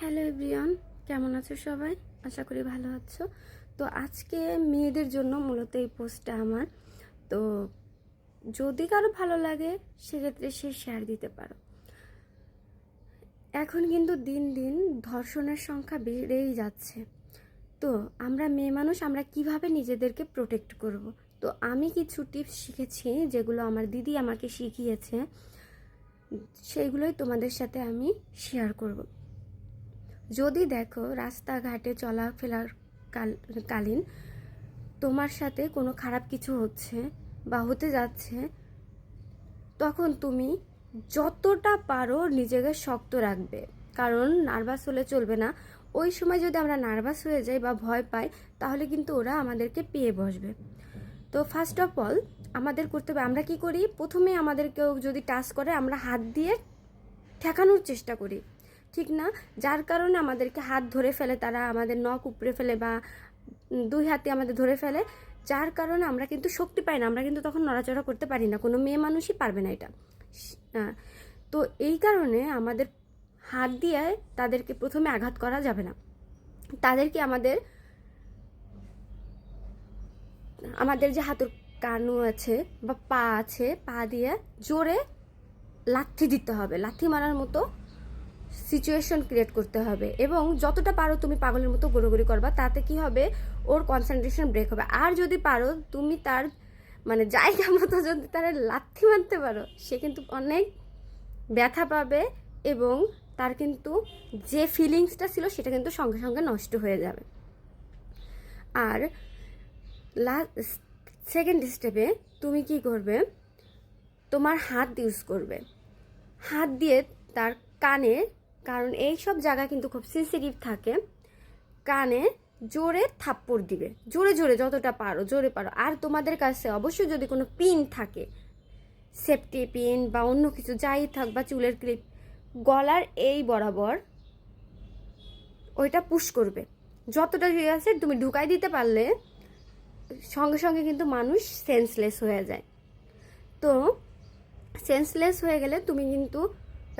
Hello everyone, কেমন আছো সবাই? আশা করি ভালো আছো। তো আজকে মেয়েদের জন্য মূলত এই পোস্টটা আমার। তো যদি কারও ভালো লাগে, সেক্ষেত্রে সে শেয়ার দিতে পারো। এখন কিন্তু দিন দিন ধর্ষণের সংখ্যা বেড়েই যাচ্ছে। তো আমরা মেয়ে মানুষ, আমরা কীভাবে নিজেদেরকে প্রোটেক্ট করব? তো আমি কিছু টিপস শিখেছি, যেগুলো আমার দিদি আমাকে শিখিয়েছে। সেইগুলোই তোমাদের সাথে আমি শেয়ার করব। যদি দেখো রাস্তাঘাটে চলাফেরার কাল, কালীন, তোমার সাথে কোনো খারাপ কিছু হচ্ছে বা হতে যাচ্ছে, তখন তুমি যতটা পারো নিজেকে শক্ত রাখবে। কারণ নার্ভাস হলে চলবে না। ওই সময় যদি আমরা নার্ভাস হয়ে যাই বা ভয় পাই, তাহলে কিন্তু ওরা আমাদেরকে পেয়ে বসবে। তো ফার্স্ট অফ অল আমাদের করতে হবে, আমরা কি করি? প্রথমে আমাদের কেউ যদি টাচ করে, আমরা হাত দিয়ে ঠেকানোর চেষ্টা করি। ঠিক না? যার কারণে আমাদেরকে হাত ধরে ফেলে, তারা আমাদের নখ উপড়ে ফেলে বা দুই হাতে আমাদের ধরে ফেলে। যার কারণে আমরা কিন্তু শক্তি পাই না, আমরা কিন্তু তখন নড়াচড়া করতে পারি না। কোনো মেয়ে মানুষই পারবে না এটা। তো এই কারণে আমাদের হাত দিয়ে তাদেরকে প্রথমে আঘাত করা যাবে না। তাদেরকে আমাদের আমাদের যে হাতুর কানু আছে বা পা আছে, পা দিয়ে জোরে লাথি দিতে হবে। লাথি মারার মতো সিচুয়েশন ক্রিয়েট করতে হবে। এবং যতটা পারো তুমি পাগলের মতো গড়োগড়ি করবা, তাতে কি হবে? ওর কনসেন্ট্রেশন ব্রেক হবে। আর যদি পারো, তুমি তার মানে জায়গা মতো যদি তার লাথি মারতে পারো, সে কিন্তু অনেক ব্যথা পাবে এবং তার কিন্তু যে ফিলিংসটা ছিল, সেটা কিন্তু সঙ্গে সঙ্গে নষ্ট হয়ে যাবে। আর লাস্ট সেকেন্ড স্টেপে তুমি কি করবে? তোমার হাত ইউজ করবে। হাত দিয়ে তার কানে কারণ এই সব জায়গা কিন্তু খুব সেন্সিটিভ থাকে। কানে জোরে থাপ্পড় দিবে। জোরে জোরে যতটা পারো, জোরে পারো। আর তোমাদের কাছে অবশ্যই যদি কোনো পিন থাকে সেফটি পিন বা অন্য কিছু যাই থাক বা চুলের ক্লিপ গলার এই বরাবর ওইটা পুশ করবে। যতটা আছে তুমি ঢুকাই দিতে পারলে সঙ্গে সঙ্গে কিন্তু মানুষ সেন্সলেস হয়ে যায়। তো সেন্সলেস হয়ে গেলে তুমি কিন্তু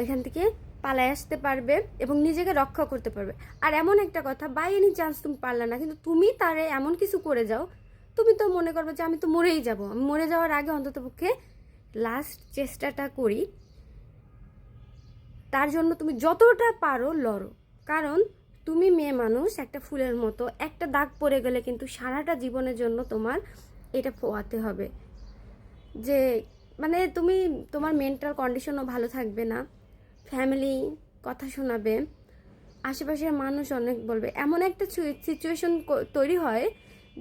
ওইখান থেকে পালায় আসতে পারবে এবং নিজেকে রক্ষা করতে পারবে। আর এমন একটা কথা বাই এনি চান্স তুমি পারলে না, কিন্তু তুমি তারে এমন কিছু করে যাও, তুমি তো মনে করবে যে আমি তো মরেই যাব। আমি মরে যাওয়ার আগে অন্ততপক্ষে লাস্ট চেষ্টাটা করি। তার জন্য তুমি যতটা পারো লড়ো। কারণ তুমি মেয়ে মানুষ, একটা ফুলের মতো, একটা দাগ পড়ে গেলে কিন্তু সারাটা জীবনের জন্য তোমার এটা পোয়াতে হবে। যে মানে তুমি, তোমার মেন্টাল কন্ডিশনও ভালো থাকবে না। ফ্যামিলি কথা শোনাবে, আশেপাশের মানুষ অনেক বলবে। এমন একটা সিচুয়েশন তৈরি হয়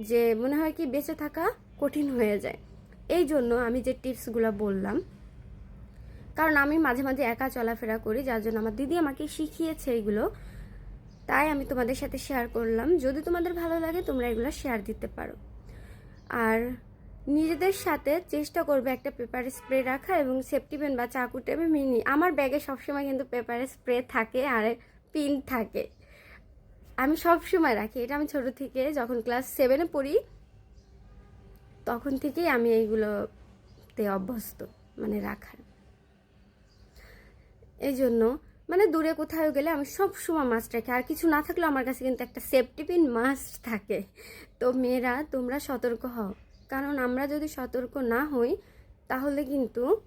যে মনে হয় কি বেঁচে থাকা কঠিন হয়ে যায়। এই জন্য আমি যে টিপসগুলো বললাম, কারণ আমি মাঝে মাঝে একা চলাফেরা করি, যার জন্য আমার দিদি আমাকে শিখিয়েছে এগুলো। তাই আমি তোমাদের সাথে শেয়ার করলাম। যদি তোমাদের ভালো লাগে তোমরা এগুলো শেয়ার দিতে পারো। আর নিজেদের সাথে চেষ্টা করবে একটা পেপার স্প্রে রাখার এবং সেফটি পেন বা চাকু টেপে মিনি। আমার ব্যাগে সবসময় কিন্তু পেপার স্প্রে থাকে আর পিন থাকে। আমি সব সময় রাখি। এটা আমি ছোট থেকে যখন ক্লাস সেভেনে পড়ি, তখন থেকেই আমি এইগুলোতে অভ্যস্ত মানে রাখার। এই জন্য মানে দূরে কোথাও গেলে আমি সব সময় মাস্ট রাখি। আর কিছু না থাকলেও আমার কাছে কিন্তু একটা সেফটি পিন মাস্ট থাকে। তো মেয়েরা, তোমরা সতর্ক হও। কারণ আমরা যদি সতর্ক না হই, তাহলে কিন্তু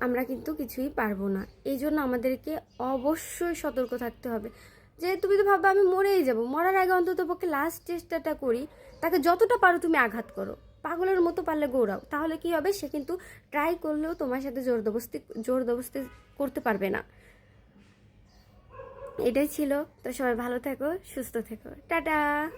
আমরা কিন্তু কিছুই পারব না। এই জন্য আমাদেরকে অবশ্যই সতর্ক থাকতে হবে। যে তুমি তো ভাববে, আমি মরেই যাব। মরার আগে অন্তত পক্ষে লাস্ট চেষ্টাটা করি। তাকে যতটা পারো তুমি আঘাত করো। পাগলের মতো পারলে গৌড়াও। তাহলে কি হবে? সে কিন্তু ট্রাই করলেও তোমার সাথে জোর দবস্তি জোর দবস্তি করতে পারবে না। এটাই ছিল। তো সবাই ভালো থেকো, সুস্থ থেকো। টাটা!